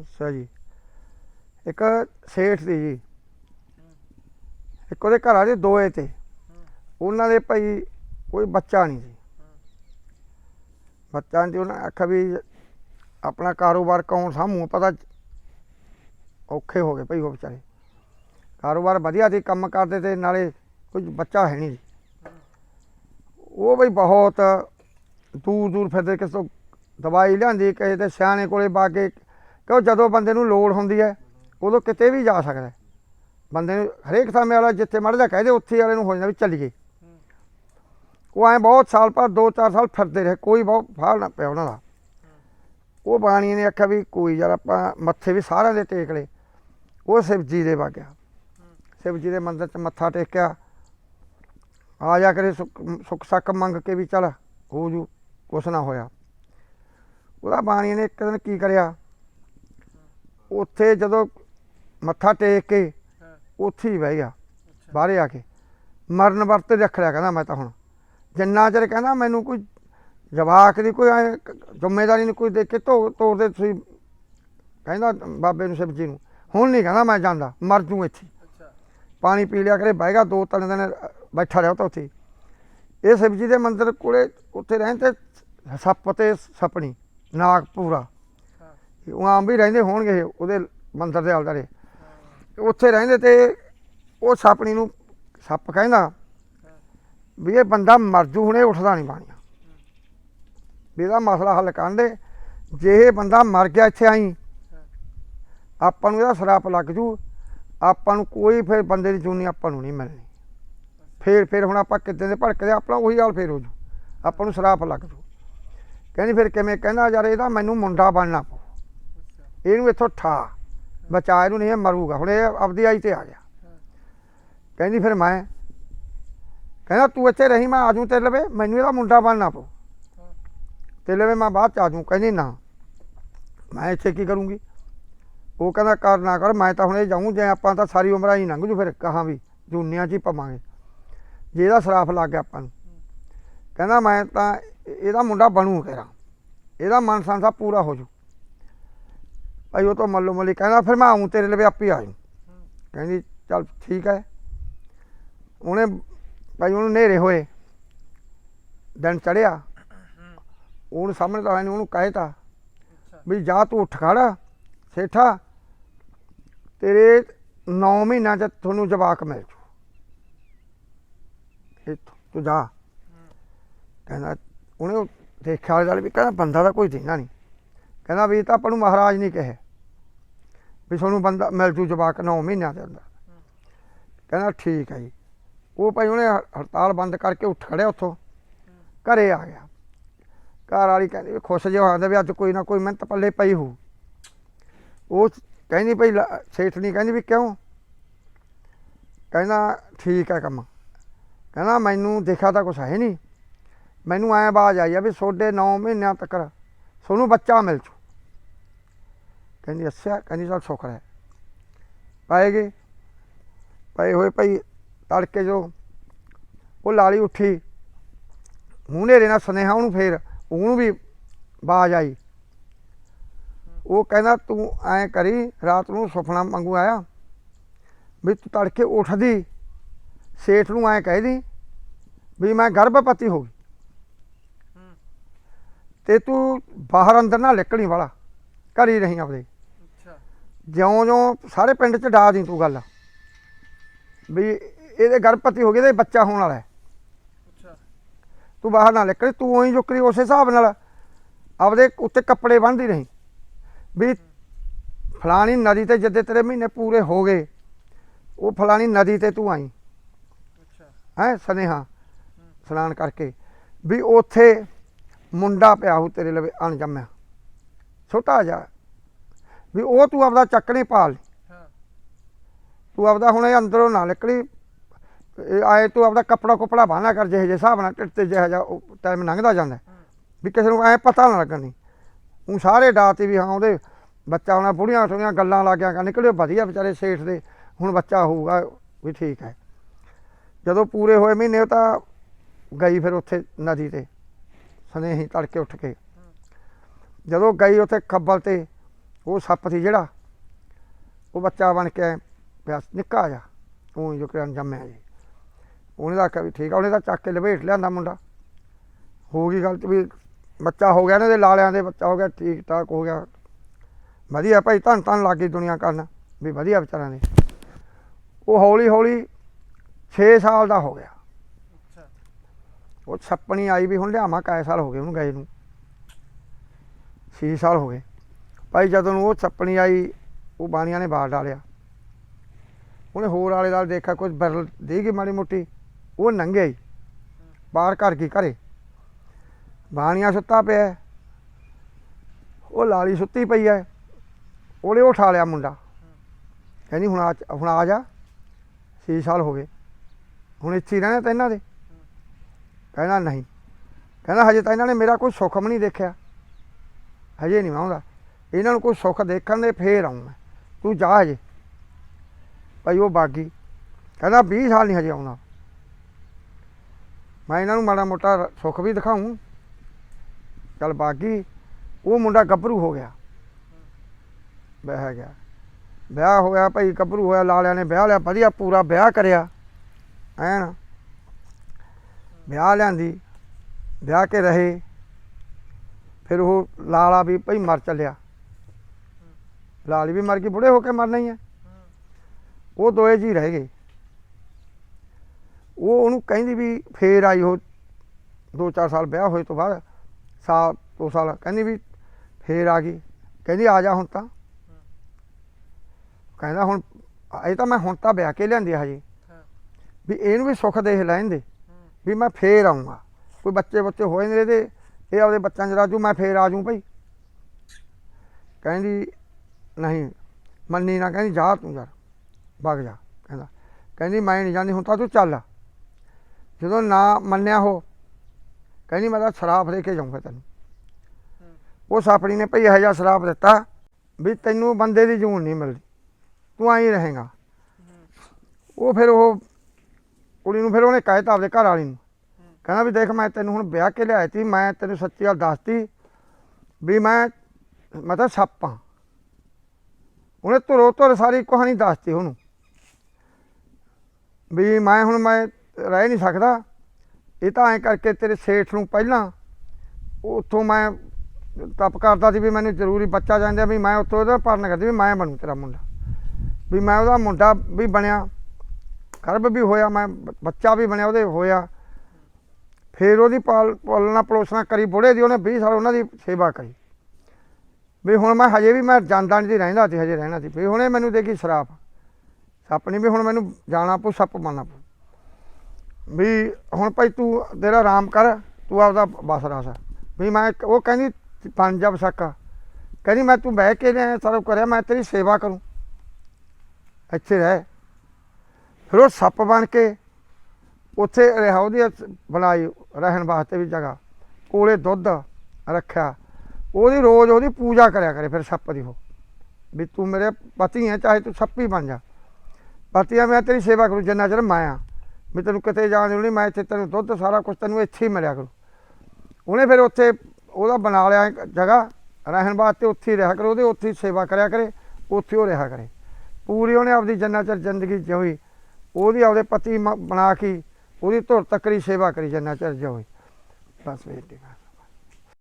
ਅੱਛਾ ਜੀ। ਇੱਕ ਸੇਠ ਸੀ ਜੀ। ਇੱਕ ਉਹਦੇ ਘਰਾਂ ਦੇ ਦੋਏ ਤੇ। ਉਹਨਾਂ ਦੇ ਭਾਈ ਕੋਈ ਬੱਚਾ ਨਹੀਂ ਸੀ। ਬੱਚਾ ਨਹੀਂ ਸੀ, ਉਹਨਾਂ ਆਖਿਆ ਵੀ ਆਪਣਾ ਕਾਰੋਬਾਰ ਕੌਣ ਸਾਹਮੂ ਪਤਾ ਔਖੇ ਹੋ ਗਏ ਭਾਈ ਉਹ ਵਿਚਾਰੇ। ਕਾਰੋਬਾਰ ਵਧੀਆ ਸੀ ਕੰਮ ਕਰਦੇ ਤੇ ਨਾਲੇ ਕੋਈ ਬੱਚਾ ਹੈ ਨਹੀਂ ਸੀ। ਉਹ ਬਈ ਬਹੁਤ ਦੂਰ ਦੂਰ ਫਿਰਦੇ ਕਿਸੇ ਤੋਂ ਦਵਾਈ ਲਿਆਂਦੀ ਕਿਸੇ ਦੇ ਸਿਆਣੇ ਕੋਲੇ ਪਾ ਕਿਉਂ ਜਦੋਂ ਬੰਦੇ ਨੂੰ ਲੋੜ ਹੁੰਦੀ ਹੈ, ਉਦੋਂ ਕਿਤੇ ਵੀ ਜਾ ਸਕਦਾ ਬੰਦੇ ਨੂੰ ਹਰੇਕ ਸਮੇਂ ਵਾਲਾ ਜਿੱਥੇ ਮੜ ਜਾ ਕਹਦੇ ਉੱਥੇ ਵਾਲੇ ਨੂੰ ਹੋ ਜਾਂਦਾ ਵੀ ਚੱਲੀਏ। ਉਹ ਐ ਬਹੁਤ ਸਾਲ ਬਾਅਦ 2-4 ਸਾਲ ਫਿਰਦੇ ਰਹੇ, ਕੋਈ ਬਹੁਤ ਫਾਲ ਨਾ ਪਿਆ ਉਹਨਾਂ ਦਾ। ਉਹ ਬਾਣੀ ਨੇ ਆਖਿਆ ਵੀ ਕੋਈ ਯਾਰ ਆਪਾਂ ਮੱਥੇ ਵੀ ਸਾਰਿਆਂ ਦੇ ਟੇਕ ਲਏ। ਉਹ ਸ਼ਿਵਜੀ ਦੇ ਵਾ ਗਿਆ। ਸ਼ਿਵਜੀ ਦੇ ਮੰਦਰ 'ਚ ਮੱਥਾ ਟੇਕਿਆ। ਆ ਜਾ ਕਰੇ ਸੁੱਖ ਸੁੱਖ ਸੱਕ ਮੰਗ ਕੇ ਵੀ ਚੱਲ, ਹੋ ਜੂ, ਕੁਛ ਨਾ ਹੋਇਆ। ਉਹਦਾ ਬਾਣੀ ਨੇ ਇੱਕ ਦਿਨ ਕੀ ਕਰਿਆ? ਉੱਥੇ ਜਦੋਂ ਮੱਥਾ ਟੇਕ ਕੇ ਉੱਥੇ ਹੀ ਬਹਿ ਗਿਆ ਬਾਹਰੇ ਆ ਕੇ। ਮਰਨ ਵਰਤੇ ਰੱਖ ਲਿਆ ਕਹਿੰਦਾ ਮੈਂ ਤਾਂ ਹੁਣ। ਜਿੰਨਾ ਚਿਰ ਕਹਿੰਦਾ ਮੈਨੂੰ ਕੋਈ ਜਵਾਕ ਦੀ ਕੋਈ ਜ਼ਿੰਮੇਵਾਰੀ ਨਹੀਂ ਕੋਈ ਦੇ ਕੇ ਧੋ ਤੋੜਦੇ ਤੁਸੀਂ। ਕਹਿੰਦਾ ਬਾਬੇ ਨੂੰ ਸ਼ਿਵ ਜੀ ਨੂੰ। ਹੁਣ ਨਹੀਂ ਕਹਿੰਦਾ ਮੈਂ ਜਾਂਦਾ ਮਰ ਜੂ ਇੱਥੇ। ਪਾਣੀ ਪੀ ਲਿਆ ਕਰੇ ਬਹਿ ਗਿਆ ਦੋ ਤਿੰਨ ਦਿਨ ਬੈਠਾ ਰਿਹਾ ਤਾਂ ਉੱਥੇ। ਇਹ ਸ਼ਿਵ ਜੀ ਦੇ ਮੰਦਿਰ ਕੋਲੇ ਉੱਥੇ ਰਹਿੰਦੇ ਸੱਪ ਤੇ ਸਪਣੀ ਨਾਗ ਪੂਰਾ ਹਾਂ ਉਹ ਆਮ ਵੀ ਰਹਿੰਦੇ ਹੋਣਗੇ ਉਹਦੇ ਮੰਦਰ ਦੇ ਆਲਦਾਰੇ ਉੱਥੇ ਰਹਿੰਦੇ ਤੇ ਉਹ ਸਪਣੀ ਨੂੰ ਸੱਪ ਕਹਿੰਦਾ ਵੀ ਇਹ ਬੰਦਾ ਮਰ ਜੂ ਹੁਣੇ ਉੱਠਦਾ ਨਹੀਂ ਪਾਣੀ ਵੀ ਇਹਦਾ ਮਸਲਾ ਹੱਲ ਕਰਨ ਦੇ। ਜੇ ਇਹ ਬੰਦਾ ਮਰ ਗਿਆ ਇੱਥੇ ਆਈ, ਆਪਾਂ ਨੂੰ ਇਹਦਾ ਸਰਾਪ ਲੱਗ ਜੂ। ਆਪਾਂ ਨੂੰ ਕੋਈ ਫਿਰ ਬੰਦੇ ਦੀ ਚੂਨੀ ਆਪਾਂ ਨੂੰ ਨਹੀਂ ਮਿਲਣੀ। ਫੇਰ ਫੇਰ ਹੁਣ ਆਪਾਂ ਕਿੱਦਾਂ ਦੇ ਭੜਕਦੇ ਆਪਣਾ ਉਹੀ ਹਾਲ ਫੇਰ ਹੋ ਜੂ। ਆਪਾਂ ਨੂੰ ਸਰਾਪ ਲੱਗ ਜੂ। ਕਹਿੰਦੀ ਫਿਰ ਕਿਵੇਂ? ਕਹਿੰਦਾ ਯਾਰ ਇਹਦਾ ਮੈਨੂੰ ਮੁੰਡਾ ਬਣਨਾ ਪਊ। ਇਹਨੂੰ ਇੱਥੋਂ ਠਾ। ਬਚਾ ਇਹਨੂੰ ਨਹੀਂ, ਇਹ ਮਰੂਗਾ। ਹੁਣ ਇਹ ਆਪਦੀ ਆਈ ਤੇ ਆ ਗਿਆ। ਕਹਿੰਦੀ ਫਿਰ ਮੈਂ, ਕਹਿੰਦਾ ਤੂੰ ਇੱਥੇ ਰਹੀ, ਮੈਂ ਆਜੂ ਤੇਰੇ ਲਵੇ, ਮੈਨੂੰ ਇਹਦਾ ਮੁੰਡਾ ਬਣਨਾ ਪਊ। ਤੇਰੇ ਲਵੇ ਮੈਂ ਬਾਅਦ ਚ ਆਜੂ। ਕਹਿੰਦੀ ਨਾ, ਮੈਂ ਇੱਥੇ ਕੀ ਕਰੂੰਗੀ? ਉਹ ਕਹਿੰਦਾ ਕਰ ਨਾ ਕਰ, ਮੈਂ ਤਾਂ ਹੁਣ ਇਹ ਜਾਊਂ, ਜੇ ਆਪਾਂ ਤਾਂ ਸਾਰੀ ਉਮਰ ਹੀ ਲੰਘ ਜੂ, ਫਿਰ ਕਹਾਂ ਵੀ ਜੂਨੀਆਂ ਚ ਹੀ ਪਵਾਂਗੇ। ਜੇ ਇਹਦਾ ਸਰਾਫ ਲੱਗ ਗਿਆ ਆਪਾਂ ਨੂੰ। ਕਹਿੰਦਾ ਮੈਂ ਤਾਂ ਇਹਦਾ ਮੁੰਡਾ ਬਣੂ ਕਰਾਂ ਇਹਦਾ ਮਨ ਸੰਸਾ ਪੂਰਾ ਹੋ ਜੂ। ਭਾਈ ਉਹ ਤਾਂ ਮੱਲੋ ਮੱਲੀ ਕਹਿੰਦਾ, ਫਿਰ ਮੈਂ ਆਉਂ ਤੇਰੇ ਲਵੇ ਆਪੇ ਆ ਜੂ ਕਹਿੰਦੀ, ਚੱਲ ਠੀਕ ਹੈ। ਉਹਨੇ ਭਾਈ ਉਹਨੂੰ ਨੇਰੇ ਹੋਏ। ਦਿਨ ਚੜਿਆ ਉਹਨੂੰ ਸਾਹਮਣੇ ਤਾਂ ਆਇਆ ਉਹਨੂੰ ਕਹਿਤਾ ਅੱਛਾ ਵੀ ਜਾ ਤੂੰ ਉੱਠ ਖੜ, ਸੇਠਾ, ਤੇਰੇ 9 ਮਹੀਨਿਆਂ ਚ ਤੁਹਾਨੂੰ ਜਵਾਕ ਮਿਲ ਜੂ। ਤੂੰ ਜਾ। ਕਹਿੰਦਾ, ਉਹਨੇ ਦੇਖਿਆ ਵਾਲੇ ਵੀ ਕਹਿੰਦਾ, ਬੰਦਾ ਤਾਂ ਕੋਈ ਦੇਣਾ ਨਹੀਂ ਕਹਿੰਦਾ ਵੀ ਇਹ ਤਾਂ ਆਪਾਂ ਨੂੰ ਮਹਾਰਾਜ ਨਹੀਂ ਕਹੇ। ਵੀ ਤੁਹਾਨੂੰ ਬੰਦਾ ਮਿਲ ਜੂ ਜਵਾਕ 9 ਮਹੀਨਿਆਂ ਦੇ ਅੰਦਰ। ਕਹਿੰਦਾ ਠੀਕ ਹੈ ਜੀ। ਉਹ ਭਾਈ ਉਹਨੇ ਹੜਤਾਲ ਬੰਦ ਕਰਕੇ ਉੱਠ ਖੜਿਆ ਉੱਥੋਂ। ਘਰੇ ਆ ਗਿਆ। ਘਰ ਵਾਲੀ ਕਹਿੰਦੀ ਵੀ ਖੁਸ਼ ਜਿਹਾ ਹੋਇਆ ਵੀ ਅੱਜ ਕੋਈ ਨਾ ਕੋਈ ਮਿਹਨਤ ਪੱਲੇ ਪਈ ਹੋਊ। ਉਹ ਕਹਿੰਦੀ ਭਾਈ ਲ- ਸੇਠ ਨਹੀਂ ਕਹਿੰਦੀ ਵੀ ਕਿਉਂ? ਕਹਿੰਦਾ ਠੀਕ ਹੈ ਕੰਮ। ਕਹਿੰਦਾ ਮੈਨੂੰ ਦੇਖਿਆ ਤਾਂ ਕੁਛ ਹੈ ਨਹੀਂ ਮੈਨੂੰ ਐ ਆਵਾਜ਼ ਆਈ ਆ ਵੀ ਤੁਹਾਡੇ 9 ਮਹੀਨਿਆਂ ਤੱਕ ਤੁਹਾਨੂੰ ਬੱਚਾ ਮਿਲ ਜੂ। ਕਹਿੰਦੀ, ਅੱਛਾ। ਕਹਿੰਦੀ, ਚੱਲ ਸ਼ੁਕਰ ਹੈ ਪਾਏਗੇ। ਪਏ ਹੋਏ ਭਾਈ ਤੜਕੇ ਜੋ ਉਹ ਲਾਲੀ ਉੱਠੀ। ਮੂੰਹ ਨੇਰੇ ਨਾਲ ਸੁਨੇਹਾ ਉਹਨੂੰ ਫੇਰ, ਉਹਨੂੰ ਵੀ ਬਾਜ ਆਈ। ਉਹ ਕਹਿੰਦਾ, ਤੂੰ ਐਂ ਕਰੀ, ਰਾਤ ਨੂੰ ਸੁਪਨਾ ਮੰਗੂ ਆਇਆ। ਵੀ ਤੂੰ ਤੜਕੇ ਉੱਠਦੀ, ਸੇਠ ਨੂੰ ਐਂ ਕਹਿਦੀ ਵੀ ਮੈਂ ਗਰਭਪਤੀ ਹੋ ਗਈ। ਹੂੰ ਤੇ ਤੂੰ ਬਾਹਰ ਅੰਦਰ ਨਾ ਨਿਕਲੀ ਵਾਲਾ। ਘਰ ਹੀ ਰਹੀਂ ਆਪਦੇ। ਜਿਉਂ ਜਿਉਂ ਸਾਰੇ ਪਿੰਡ ਚ ਡਾ ਦੀ ਤੂੰ ਗੱਲ। ਵੀ ਇਹਦੇ ਗਰਭਵਤੀ ਹੋ ਗਈ ਤੇ ਬੱਚਾ ਹੋਣ ਵਾਲਾ ਅੱਛਾ। ਤੂੰ ਬਾਹਰ ਨਾ ਨਿਕਲੀ ਤੂੰ ਉਹੀ ਜੁਕਰੀ ਉਸੇ ਹਿਸਾਬ ਨਾਲ ਆਪਦੇ ਉੱਤੇ ਕੱਪੜੇ ਬੰਨ੍ਹਦੀ ਰਹੀ। ਵੀ ਫਲਾਣੀ ਨਦੀ ਤੇ ਜਿੱਦੇ ਤੇਰੇ ਮਹੀਨੇ ਪੂਰੇ ਹੋ ਗਏ ਉਹ ਫਲਾਣੀ ਨਦੀ ਤੇ ਤੂੰ ਆਈ। ਅੱਛਾ। ਹੈ ਸਨੇਹਾ ਇਸ਼ਨਾਨ ਕਰਕੇ। ਵੀ ਉੱਥੇ ਮੁੰਡਾ ਪਿਆ ਹੋ ਤੇਰੇ ਲਵੇ ਅਣਜੰਮਿਆ। ਛੋਟਾ ਜਿਹਾ ਵੀ ਉਹ ਤੂੰ ਆਪਦਾ ਚੱਕਣੇ ਪਾਲ। ਹਾਂ। ਤੂੰ ਆਪਦਾ ਹੁਣ ਇਹ ਅੰਦਰੋਂ ਨਾ ਨਿਕਲੀ। ਇਹ ਆਏ ਤੂੰ ਆਪਦਾ ਕੱਪੜਾ ਕੁਪੜਾ ਬਾਹਨਾ ਕਰ ਜਿਹੇ ਜਿਹੇ ਹਿਸਾਬ ਨਾਲ ਢਿੱਡ ਤੇ ਜਿਹਾ ਜਿਹਾ ਟਾਈਮ ਲੰਘਦਾ ਜਾਂਦਾ। ਵੀ ਕਿਸੇ ਨੂੰ ਐ ਪਤਾ ਨਾ ਲੱਗਣ ਉਹ ਸਾਰੇ ਡਾਤੇ ਵੀ ਹਾਂ ਉਹਦੇ ਬੱਚਾ ਹੋਣਾ ਬੁੜੀਆਂ ਠੋੜੀਆਂ ਗੱਲਾਂ ਲੱਗ ਗਿਆ ਨਿਕਲਿਓ ਵਧੀਆ ਵਿਚਾਰੇ ਸੇਠ ਦੇ ਹੁਣ ਬੱਚਾ ਹੋਊਗਾ ਵੀ ਠੀਕ ਹੈ। ਜਦੋਂ ਪੂਰੇ ਹੋਏ ਮਹੀਨੇ ਤਾਂ ਗਈ ਫਿਰ ਉੱਥੇ ਨਦੀ ਤੇ ਸਨੇਹੀ ਤੜਕੇ ਉੱਠ ਕੇ। ਜਦੋਂ ਗਈ ਉੱਥੇ ਖੱਬਲ ਤੇ ਉਹ ਸੱਪ ਸੀ ਜਿਹੜਾ ਉਹ ਬੱਚਾ ਬਣ ਕੇ ਪਿਆ ਨਿੱਕਾ ਜਾ ਉਹ ਜੋ ਕਿ ਜੰਮਿਆ ਜੀ। ਉਹਨੇ ਦਾ ਵੀ ਠੀਕ ਆ ਉਹਨੇ ਤਾਂ ਚੱਕ ਕੇ ਲਪੇਟ ਲਿਆਂਦਾ ਮੁੰਡਾ। ਹੋ ਗਈ ਗੱਲ ਤੇ ਵੀ ਬੱਚਾ ਹੋ ਗਿਆ ਇਹਨਾਂ ਦੇ ਲਾਲਿਆਂ ਦੇ ਬੱਚਾ ਹੋ ਗਿਆ ਠੀਕ ਠਾਕ ਹੋ ਗਿਆ। ਵਧੀਆ ਭਾਈ ਧੰਨ ਧੰਨ ਲੱਗ ਗਈ ਦੁਨੀਆ ਕਰਨ। ਵੀ ਵਧੀਆ ਵਿਚਾਰਾਂ ਦੇ ਉਹ ਹੌਲੀ ਹੌਲੀ 6 ਸਾਲ ਦਾ ਹੋ ਗਿਆ। ਅੱਛਾ। ਉਹ ਛੱਪਣੀ ਆਈ ਵੀ ਹੁਣ ਲਿਆਵਾਂ ਕਾਏ ਸਾਲ ਹੋ ਗਏ ਉਹਨੂੰ ਗਏ ਨੂੰ। 6 ਸਾਲ ਹੋ ਗਏ। ਭਾਈ ਜਦੋਂ ਨੂੰ ਉਹ ਛੱਪਣੀ ਆਈ, ਉਹ ਬਾਣੀਆਂ ਨੇ ਬਾਹਰ ਡਾਲਿਆ ਉਹਨੇ ਹੋਰ ਆਲੇ ਨਾਲ ਦੇਖਿਆ ਕੁਝ ਬਰਲ ਦੇ ਗਈ ਮਾੜੀ ਮੋਟੀ, ਉਹ ਨੰਗਿਆ ਹੀ। ਬਾਹਰ ਘਰ ਕੀ ਘਰੇ। ਬਾਣੀਆਂ ਸੁੱਤਾ ਪਿਆ ਉਹ ਲਾਲੀ ਸੁੱਤੀ ਪਈ ਹੈ। ਉਹਨੇ ਉਠਾ ਲਿਆ ਮੁੰਡਾ। ਕਹਿੰਦੀ, ਹੁਣ ਆ ਹੁਣ ਆ ਜਾ। 6 ਸਾਲ ਹੋ ਗਏ। ਹੁਣ ਇੱਥੇ ਹੀ ਰਹਿਣਾ ਤਾਂ ਇਹਨਾਂ ਦੇ। ਕਹਿੰਦਾ, ਨਹੀਂ। ਕਹਿੰਦਾ, ਹਜੇ ਤਾਂ ਇਹਨਾਂ ਨੇ ਮੇਰਾ ਕੋਈ ਸੁੱਖ ਵੀ ਨਹੀਂ ਦੇਖਿਆ। ਹਜੇ ਨਹੀਂ ਮੈਂ ਆਉਂਦਾ। ਇਹਨਾਂ ਨੂੰ ਕੋਈ ਸੁੱਖ ਦੇਖਣ ਦੇ ਫੇਰ ਆਉਂ ਮੈਂ। ਤੂੰ ਜਾ ਹਜੇ। ਭਾਈ ਉਹ ਬਾਗੀ। ਕਹਿੰਦਾ 20 ਸਾਲ ਨਹੀਂ ਹਜੇ ਆਉਣਾ। ਮੈਂ ਇਹਨਾਂ ਨੂੰ ਮਾੜਾ ਮੋਟਾ ਸੁੱਖ ਵੀ ਦਿਖਾਉਂ। ਚੱਲ ਬਾਗੀ, ਉਹ ਮੁੰਡਾ ਗੱਭਰੂ ਹੋ ਗਿਆ। ਬਹਿ ਗਿਆ। ਵਿਆਹ ਹੋਇਆ ਭਾਈ, ਗੱਭਰੂ ਹੋਇਆ, ਲਾਲਿਆਂ ਨੇ ਵਿਆਹ ਲਿਆ, ਵਧੀਆ ਪੂਰਾ ਵਿਆਹ ਕਰਿਆ। ਐਨ ਵਿਆਹ ਲਿਆਂਦੀ। ਵਿਆਹ ਕੇ ਰਹੇ। ਫਿਰ ਉਹ ਲਾਲਾ ਵੀ ਭਾਈ ਮਰ ਚੱਲਿਆ। ਲਾਲੀ ਵੀ ਮਰ ਗਈ, ਬੁੜੇ ਹੋ ਕੇ ਮਰਨਾ ਹੀ ਹੈ ਉਹ ਦੋਏ ਜੀ ਰਹਿ ਗਏ। ਉਹ ਉਹਨੂੰ ਕਹਿੰਦੀ ਵੀ ਫੇਰ ਆਈ ਉਹ 2-4 ਸਾਲ ਵਿਆਹ ਹੋਏ ਤੋਂ ਬਾਅਦ, ਸਾਲ, ਦੋ ਸਾਲ, ਕਹਿੰਦੀ ਵੀ ਫੇਰ ਆ ਗਈ। ਕਹਿੰਦੀ ਆ ਜਾ ਹੁਣ ਤਾਂ। ਕਹਿੰਦਾ ਹੁਣ ਇਹ ਤਾਂ ਮੈਂ ਹੁਣ ਤਾਂ ਵਿਆਹ ਕੇ ਲਿਆਂਦੀ ਹਜੇ। ਵੀ ਇਹਨੂੰ ਵੀ ਸੁੱਖ ਦੇਖ ਲੈਣ ਦੇ ਹੂੰ ਵੀ ਮੈਂ ਫੇਰ ਆਉਂਗਾ ਕੋਈ ਬੱਚੇ ਬੱਚੇ ਹੋਏ ਨੇ ਇਹਦੇ, ਇਹ ਆਪਦੇ ਬੱਚਿਆਂ 'ਚ ਰਾਜੂ, ਮੈਂ ਫੇਰ ਆ ਜੂ ਭਾਈ। ਕਹਿੰਦੀ ਨਹੀਂ ਮੰਨੀ ਨਾ ਕਹਿੰਦੀ ਜਾ ਤੂੰ ਯਾਰ ਵਗ ਜਾ ਕਹਿੰਦਾ। ਕਹਿੰਦੀ ਮੈਂ ਨਹੀਂ ਜਾਂਦੀ ਹੁਣ ਤਾਂ ਤੂੰ ਚੱਲ। ਜਦੋਂ ਨਾ ਮੰਨਿਆ ਹੋ ਕਹਿੰਦੀ ਮੈਂ ਤਾਂ ਸ਼ਰਾਪ ਦੇ ਕੇ ਜਾਊਂਗਾ ਤੈਨੂੰ। ਉਹ ਸਾਪੜੀ ਨੇ ਭਈ ਇਹੋ ਜਿਹਾ ਸ਼ਰਾਪ ਦਿੱਤਾ ਵੀ ਤੈਨੂੰ ਬੰਦੇ ਦੀ ਜੂਨ ਨਹੀਂ ਮਿਲਦੀ। ਤੂੰ ਆਈ ਰਹੇਗਾ। ਉਹ ਫਿਰ ਉਹ ਕੁੜੀ ਨੂੰ ਫਿਰ ਉਹਨੇ ਕਹਿਤਾ ਆਪਦੇ ਘਰ ਵਾਲੀ ਨੂੰ। ਕਹਿੰਦਾ ਵੀ ਦੇਖ ਮੈਂ ਤੈਨੂੰ ਹੁਣ ਵਿਆਹ ਕੇ ਲਿਆਈ ਤੀ ਮੈਂ ਤੈਨੂੰ ਸੱਚੀ ਗੱਲ ਦੱਸਤੀ ਵੀ ਮੈਂ ਮੈਂ ਤਾਂ ਸੱਪ ਹਾਂ। ਉਹਨੇ ਧੁਰੋ ਧੁਰ ਸਾਰੀ ਕਹਾਣੀ ਦੱਸਤੀ ਉਹਨੂੰ। ਵੀ ਮੈਂ ਹੁਣ ਮੈਂ ਰਹਿ ਨਹੀਂ ਸਕਦਾ। ਇਹ ਤਾਂ ਐਂ ਕਰਕੇ ਤੇਰੇ ਸੇਠ ਨੂੰ ਪਹਿਲਾਂ ਉੱਥੋਂ ਮੈਂ ਤਪ ਕਰਦਾ ਸੀ ਵੀ ਮੈਨੂੰ ਜ਼ਰੂਰੀ ਬੱਚਾ ਜਾਂਦਾ ਵੀ ਮੈਂ ਉੱਥੋਂ ਉਹਦਾ ਪਰਨ ਕਰਦੀ ਵੀ ਮੈਂ ਬਣੂ ਤੇਰਾ ਮੁੰਡਾ। ਵੀ ਮੈਂ ਉਹਦਾ ਮੁੰਡਾ ਵੀ ਬਣਿਆ, ਗਰਭ ਵੀ ਹੋਇਆ, ਮੈਂ ਬ- ਬੱਚਾ ਵੀ ਬਣਿਆ, ਉਹਦੇ ਹੋਇਆ। ਫਿਰ ਉਹਦੀ ਪਾਲ ਪਾਲਣਾ ਪਲੋਸਣਾ ਕਰੀ ਬੁੜੇ ਦੀ, ਉਹਨੇ 20 ਸਾਲ ਉਹਨਾਂ ਦੀ ਸੇਵਾ ਕਰੀ। ਵੀ ਹੁਣ ਮੈਂ ਹਜੇ ਵੀ ਮੈਂ ਜਾਂਦਾ ਨਹੀਂ ਸੀ, ਰਹਿੰਦਾ ਸੀ, ਹਜੇ ਰਹਿਣਾ ਸੀ। ਵੀ ਹੁਣੇ ਮੈਨੂੰ ਦੇਖੀ ਸ਼ਰਾਪ ਸੱਪ ਨਹੀਂ ਵੀ ਹੁਣ ਮੈਨੂੰ ਜਾਣਾ ਪਊ, ਸੱਪ ਬਣਨਾ ਪਊ। ਵੀ ਹੁਣ ਭਾਈ ਤੂੰ ਤੇਰਾ ਆਰਾਮ ਕਰ, ਤੂੰ ਆਪਦਾ ਬਸ ਰਸ। ਵੀ ਮੈਂ ਉਹ ਕਹਿੰਦੀ, ਪੰਜਾ ਬਸਾਕਾ ਕਹਿੰਦੀ, ਮੈਂ ਤੂੰ ਬਹਿ ਕੇ ਲਿਆ ਸਾਰਾ ਕਰਿਆ, ਮੈਂ ਤੇਰੀ ਸੇਵਾ ਕਰੂੰ। ਇੱਥੇ ਰਹਿ। ਫਿਰ ਉਹ ਸੱਪ ਬਣ ਕੇ ਉੱਥੇ ਰਿਹਾ, ਉਹਦੀ ਬਣਾਈ ਰਹਿਣ ਵਾਸਤੇ ਵੀ ਜਗ੍ਹਾ। ਕੋਲੇ ਦੁੱਧ ਰੱਖਿਆ। ਉਹਦੀ ਰੋਜ਼ ਉਹਦੀ ਪੂਜਾ ਕਰਿਆ ਕਰੇ ਫਿਰ ਸੱਪ ਦੀ ਉਹ। ਵੀ ਤੂੰ ਮੇਰੇ ਪਤੀ ਹੈ ਚਾਹੇ ਤੂੰ ਸੱਪ ਹੀ ਬਣ ਜਾ। ਪਤੀ ਆ ਮੈਂ ਤੇਰੀ ਸੇਵਾ ਕਰੂ, ਜਿੰਨਾ ਚਿਰ ਮੈਂ ਆ। ਵੀ ਤੈਨੂੰ ਕਿਤੇ ਜਾਣ ਦੀ ਨਹੀਂ ਮੈਂ ਇੱਥੇ ਤੈਨੂੰ ਦੁੱਧ ਸਾਰਾ ਕੁਝ ਤੈਨੂੰ ਇੱਥੇ ਹੀ ਮਿਲਿਆ ਕਰੂ। ਉਹਨੇ ਫਿਰ ਉੱਥੇ ਉਹਦਾ ਬਣਾ ਲਿਆ ਇੱਕ ਜਗ੍ਹਾ, ਰਹਿਣ ਵਾਸਤੇ ਉੱਥੇ ਹੀ ਰਿਹਾ ਕਰੋ, ਉਹਦੇ ਉੱਥੇ ਹੀ ਸੇਵਾ ਕਰਿਆ ਕਰੇ, ਉੱਥੇ ਉਹ ਰਿਹਾ ਕਰੇ। ਪੂਰੀ ਉਹਨੇ ਆਪਦੀ ਜੰਨਾ ਚਿਰ ਜ਼ਿੰਦਗੀ ਜਿਉਈ ਉਹਦੀ ਆਪਦੇ ਪਤੀ ਮ- ਬਣਾ ਕੇ, ਉਹਦੀ ਧੁਰ ਤੱਕਰੀ ਸੇਵਾ ਕਰੀ ਜੰਨਾ ਚਿਰ ਜਿਉਈ ਬਸ ਵੇਟ